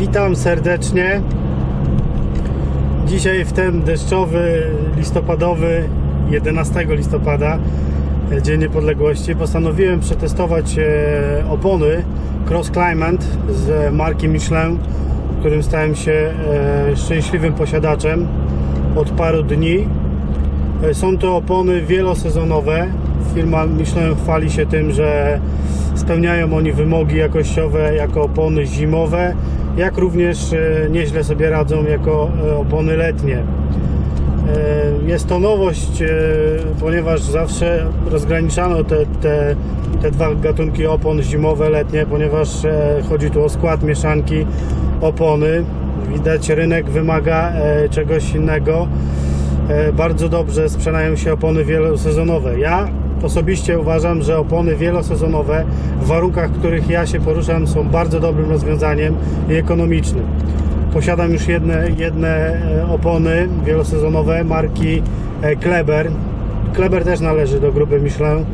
Witam serdecznie. Dzisiaj w ten deszczowy, listopadowy, 11 listopada, e, Dzień Niepodległości, postanowiłem przetestować e, opony Cross Climate z marki Michelin, którym stałem się e, szczęśliwym posiadaczem od paru dni. Są to opony wielosezonowe. Firma Michelin chwali się tym, że spełniają oni wymogi jakościowe jako opony zimowe, jak również e, nieźle sobie radzą jako e, opony letnie. E, Jest to nowość, ponieważ zawsze rozgraniczano te, te, te dwa gatunki opon zimowe, letnie, ponieważ chodzi tu o skład mieszanki opony. Widać, rynek wymaga czegoś innego. Bardzo dobrze sprzedają się opony wielosezonowe. Ja osobiście uważam, że opony wielosezonowe w warunkach, w których ja się poruszam, są bardzo dobrym rozwiązaniem i ekonomicznym. Posiadam już jedne, jedne e, opony wielosezonowe marki e, Kleber. Kleber też należy do grupy Michelin.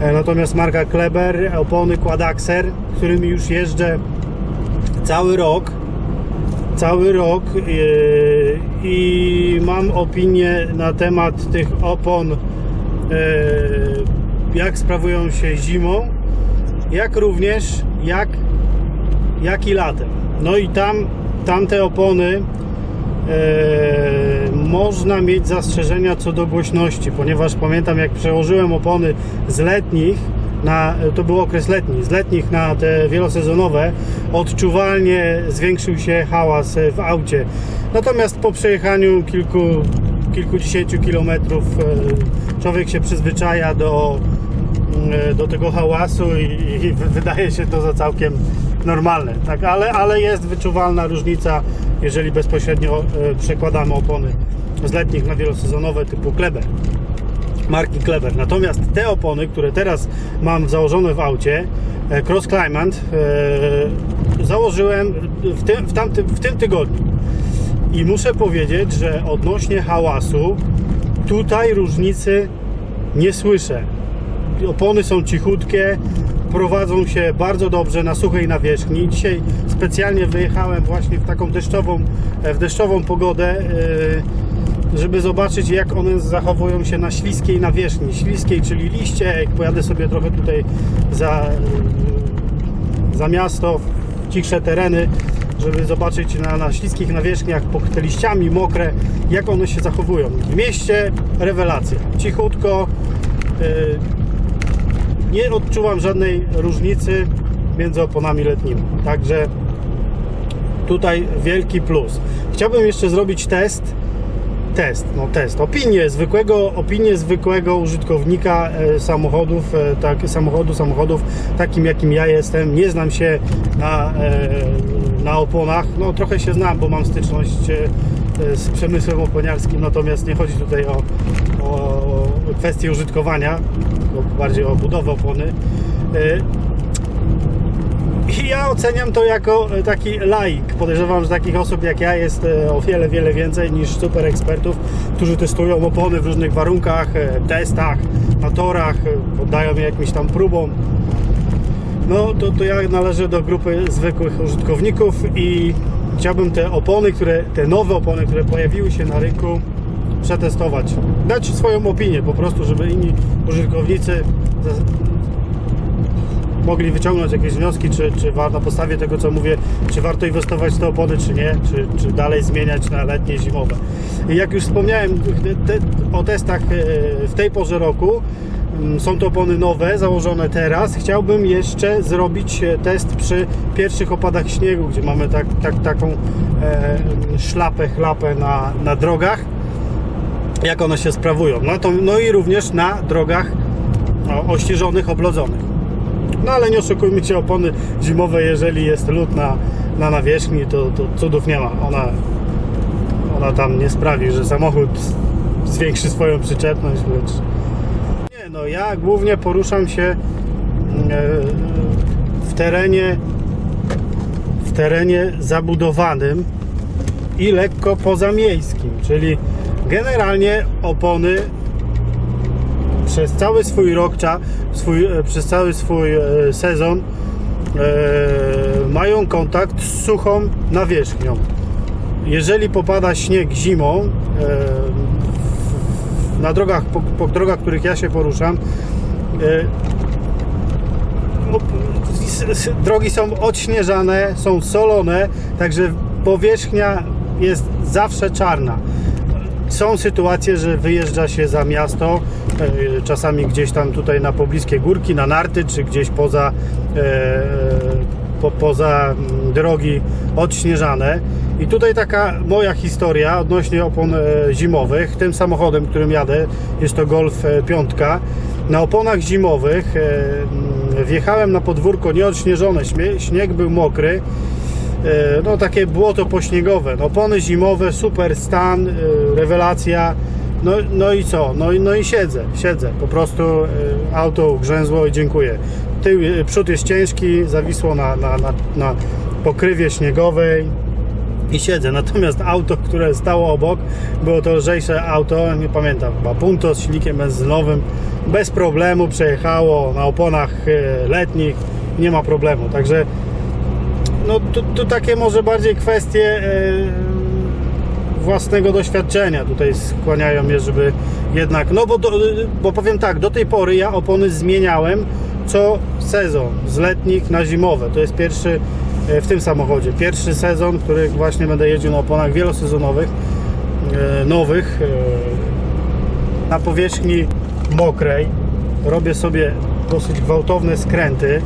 E, Natomiast marka Kleber, opony Quadaxer, którymi już jeżdżę cały rok, cały rok i mam opinię na temat tych opon, jak sprawują się zimą, jak również jak, jak i latem. No i tam tamte opony yy, można mieć zastrzeżenia co do głośności, ponieważ pamiętam jak przełożyłem opony z letnich na, to był okres letni, z letnich na te wielosezonowe, odczuwalnie zwiększył się hałas w aucie. Natomiast po przejechaniu kilku, kilkudziesięciu kilometrów e, człowiek się przyzwyczaja do, e, do tego hałasu i, i wydaje się to za całkiem normalne. Tak, ale, ale jest wyczuwalna różnica, jeżeli bezpośrednio e, przekładamy opony z letnich na wielosezonowe typu Kleber marki Kleber. Natomiast te opony, które teraz mam założone w aucie, Cross Climate, założyłem w tym, w, tamtym, w tym tygodniu. I muszę powiedzieć, że odnośnie hałasu tutaj różnicy nie słyszę. Opony są cichutkie, prowadzą się bardzo dobrze na suchej nawierzchni. Dzisiaj specjalnie wyjechałem właśnie w taką deszczową, e, w deszczową pogodę, e, żeby zobaczyć jak one zachowują się na śliskiej nawierzchni. Śliskiej, czyli liście, jak pojadę sobie trochę tutaj za, za miasto, w cichsze tereny, żeby zobaczyć na, na śliskich nawierzchniach pokryte liściami, mokre, jak one się zachowują. W mieście rewelacja. Cichutko, yy, nie odczuwam żadnej różnicy między oponami letnimi. Także tutaj wielki plus. Chciałbym jeszcze zrobić test. Test, no test. Opinię zwykłego, opinię zwykłego użytkownika e, samochodów, e, tak, samochodu, samochodów, takim jakim ja jestem. Nie znam się na, e, na oponach. No trochę się znam, bo mam styczność e, z przemysłem oponiarskim, natomiast nie chodzi tutaj o, o kwestię użytkowania, bardziej o budowę opony. E, i ja oceniam to jako e, taki laik. Podejrzewam, że takich osób jak ja jest e, o wiele, wiele więcej niż super ekspertów, którzy testują opony w różnych warunkach, e, testach, na torach, e, poddają je jakimś tam próbom. No to, to ja należę do grupy zwykłych użytkowników i chciałbym te opony, które, te nowe opony, które pojawiły się na rynku, przetestować. Dać swoją opinię po prostu, żeby inni użytkownicy mogli wyciągnąć jakieś wnioski, czy, czy na podstawie tego, co mówię, czy warto inwestować w te opony, czy nie, czy, czy dalej zmieniać na letnie, zimowe. I jak już wspomniałem te, o testach e, w tej porze roku, są to opony nowe, założone teraz. Chciałbym jeszcze zrobić e, test przy pierwszych opadach śniegu, gdzie mamy tak, tak, taką e, szlapę, chlapę na, na drogach, jak one się sprawują. No, to, no i również na drogach o, ościeżonych, oblodzonych. No ale nie oszukujmy się, opony zimowe, jeżeli jest lód na, na nawierzchni, to, to cudów nie ma. Ona, ona tam nie sprawi, że samochód zwiększy swoją przyczepność, lecz... No ja głównie poruszam się e, w terenie w terenie zabudowanym i lekko pozamiejskim, czyli generalnie opony przez cały swój rok, swój, e, przez cały swój e, sezon mają kontakt z suchą nawierzchnią. Jeżeli popada śnieg zimą, na drogach, po, po drogach, których ja się poruszam, s- drogi są odśnieżane, są solone, także powierzchnia jest zawsze czarna. Są sytuacje, że wyjeżdża się za miasto, e, czasami gdzieś tam tutaj na pobliskie górki, na narty, czy gdzieś poza, e, po, poza mm, drogi odśnieżane. I tutaj taka moja historia odnośnie opon e, zimowych. Tym samochodem, którym jadę, jest to Golf e, 5. Na oponach zimowych e, mm, wjechałem na podwórko nieodśnieżone, śnieg był mokry. E, no takie błoto pośniegowe, no opony zimowe, super stan, e, rewelacja, no, no i co, no, no i siedzę, siedzę, po prostu e, auto ugrzęzło i dziękuję. Tył, przód jest ciężki, zawisło na, na, na, na pokrywie śniegowej i siedzę, natomiast auto, które stało obok, było to lżejsze auto, nie pamiętam, chyba Punto z silnikiem benzynowym, bez problemu przejechało na oponach e, letnich, nie ma problemu, także no to, to takie może bardziej kwestie e, własnego doświadczenia tutaj skłaniają mnie, żeby jednak, no bo, do, bo powiem tak, do tej pory ja opony zmieniałem co sezon, z letnich na zimowe, to jest pierwszy e, w tym samochodzie, pierwszy sezon, który właśnie będę jeździł na oponach wielosezonowych, e, nowych, e, na powierzchni mokrej, robię sobie dosyć gwałtowne skręty,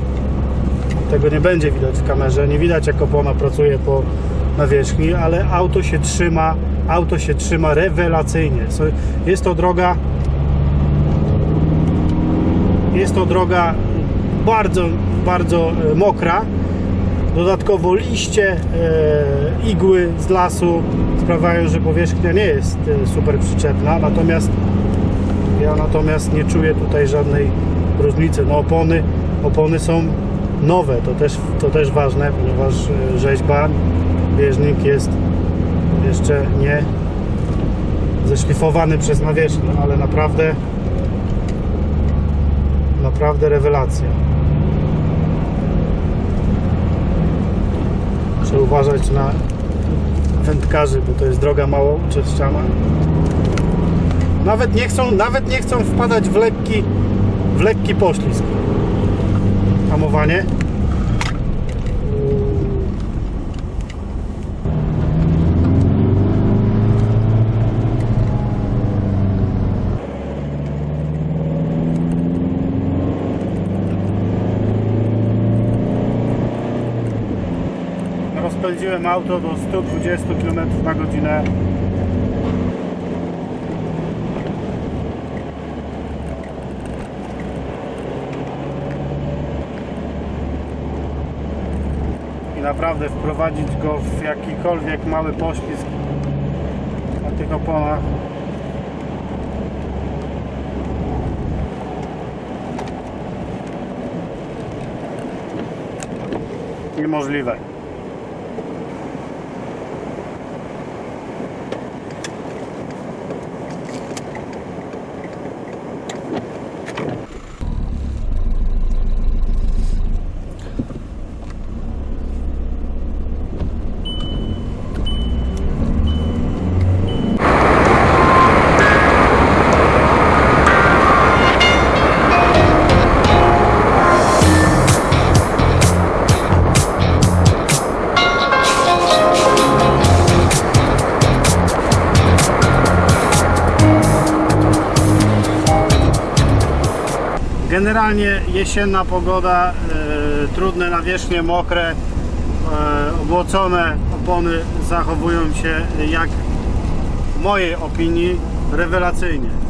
tego nie będzie widać w kamerze, nie widać jak opona pracuje po nawierzchni, ale auto się trzyma, auto się trzyma rewelacyjnie. Jest to droga jest to droga bardzo, bardzo e, mokra. Dodatkowo liście, e, igły z lasu sprawiają, że powierzchnia nie jest e, super przyczepna, natomiast ja natomiast nie czuję tutaj żadnej różnicy. No opony, opony są nowe, to też, to też ważne, ponieważ rzeźba, bieżnik jest jeszcze nie zeszlifowany przez nawierzchnię, ale naprawdę naprawdę rewelacja. Trzeba uważać na wędkarzy, bo to jest droga mało uczeszczana. Nawet nie chcą, nawet nie chcą wpadać w lekki, w lekki poślizg. Hamowanie. Rozpędziłem auto do 120 km na godzinę. i naprawdę wprowadzić go w jakikolwiek mały poślizg na tych oponach niemożliwe. Generalnie jesienna pogoda, e, trudne nawierzchnie, mokre, e, obłocone opony zachowują się jak w mojej opinii rewelacyjnie.